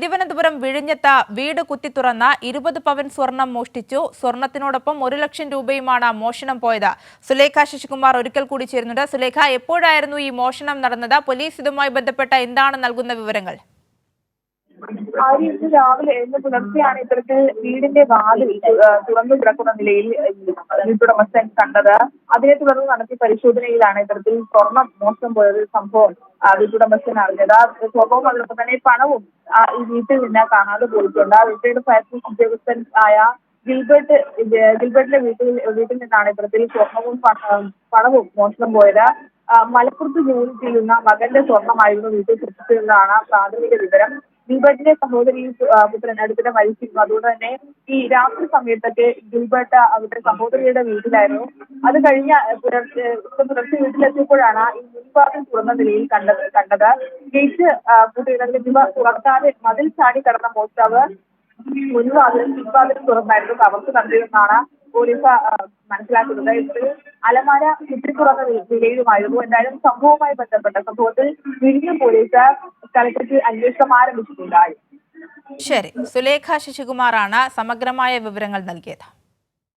തിരുവനന്തപുരം വിഴിഞ്ഞത്ത് വീട് കുത്തിത്തുറന്ന ഇരുപത് പവൻ സ്വർണം മോഷ്ടിച്ചു. സ്വർണത്തിനോടൊപ്പം ഒരു ലക്ഷം രൂപയുമാണ് മോഷണം പോയത്. സുലേഖ ശശികുമാർ ഒരിക്കൽ കൂടി ചേരുന്നുണ്ട്. സുലേഖ എപ്പോഴായിരുന്നു ഈ മോഷണം നടന്നത്? പോലീസ് ഇതുമായി ബന്ധപ്പെട്ട എന്താണ് നൽകുന്ന വിവരങ്ങൾ? ആദ്യം ഇന്ന് രാവിലെ ഇന്ന് പുലർച്ചെയാണ് ഇത്തരത്തിൽ വീടിന്റെ വാതിൽ തുറന്നു കിടക്കുന്ന നിലയിൽ വീട്ടുടമസ്ഥൻ കണ്ടത്. അതിനെ തുടർന്ന് നടത്തിയ പരിശോധനയിലാണ് ഇത്തരത്തിൽ സ്വർണം മോശം പോയത് സംഭവം വീട്ടുടമസ്ഥൻ അറിഞ്ഞത് സ്വർണവും അതോടൊപ്പം തന്നെ പണവും ഈ വീട്ടിൽ നിന്ന് കാണാതെ പോയിട്ടുണ്ട്. വീട്ടിലെ ഫയർഫോഴ്സ് ഉദ്യോഗസ്ഥൻ ആയ ഗിൽബർട്ട് ഗിൽബർട്ടിലെ വീട്ടിൽ വീട്ടിൽ നിന്നാണ് ഇത്തരത്തിൽ സ്വർണവും പണവും മോഷണം പോയത്. മലപ്പുറത്ത് ജോലി ചെയ്യുന്ന മകന്റെ സ്വർണമായിരുന്നു വീട്ടിൽ സൃഷ്ടിച്ചതെന്നാണ് പ്രാഥമിക വിവരം. ഗിൽബർട്ടിന്റെ സഹോദരി ആ, പുത്രൻ അടുത്തിടെ മരിച്ചിരുന്നു. അതുകൊണ്ട് തന്നെ ഈ രാത്രി സമയത്തൊക്കെ ഗിൽബർട്ട് അവരുടെ സഹോദരിയുടെ വീട്ടിലായിരുന്നു. അത് കഴിഞ്ഞ പുലർച്ചെ പുലർച്ചെ വീട്ടിലെത്തിയപ്പോഴാണ് ഈ മുൻഭാഗം തുറന്ന നിലയിൽ കണ്ടത് കണ്ടത്. ഗേറ്റ് കുട്ടികളുടെ ഇവ തുറക്കാതെ മതിൽ ചാടി കടന്ന മോഷ്ടാവ് മുൻവാതിലും പിൻവാതിലും തുറന്നായിരുന്നു. അവർക്ക് കണ്ടിരുന്നാണ് പോലീസ് മനസ്സിലാക്കുന്നത്. ഇത് അലമാര കുത്തിത്തുറന്ന തുറന്ന നിലയിലുമായിരുന്നു. എന്തായാലും സംഭവവുമായി ബന്ധപ്പെട്ട സംഭവത്തിൽ വിഴിഞ്ഞ പോലീസ് സ്ഥലത്തേക്ക് അന്വേഷണം ആരംഭിച്ചിട്ടുണ്ടായി ശരി. സുലേഖ ശശികുമാറാണ് സമഗ്രമായ വിവരങ്ങൾ നൽകിയത്.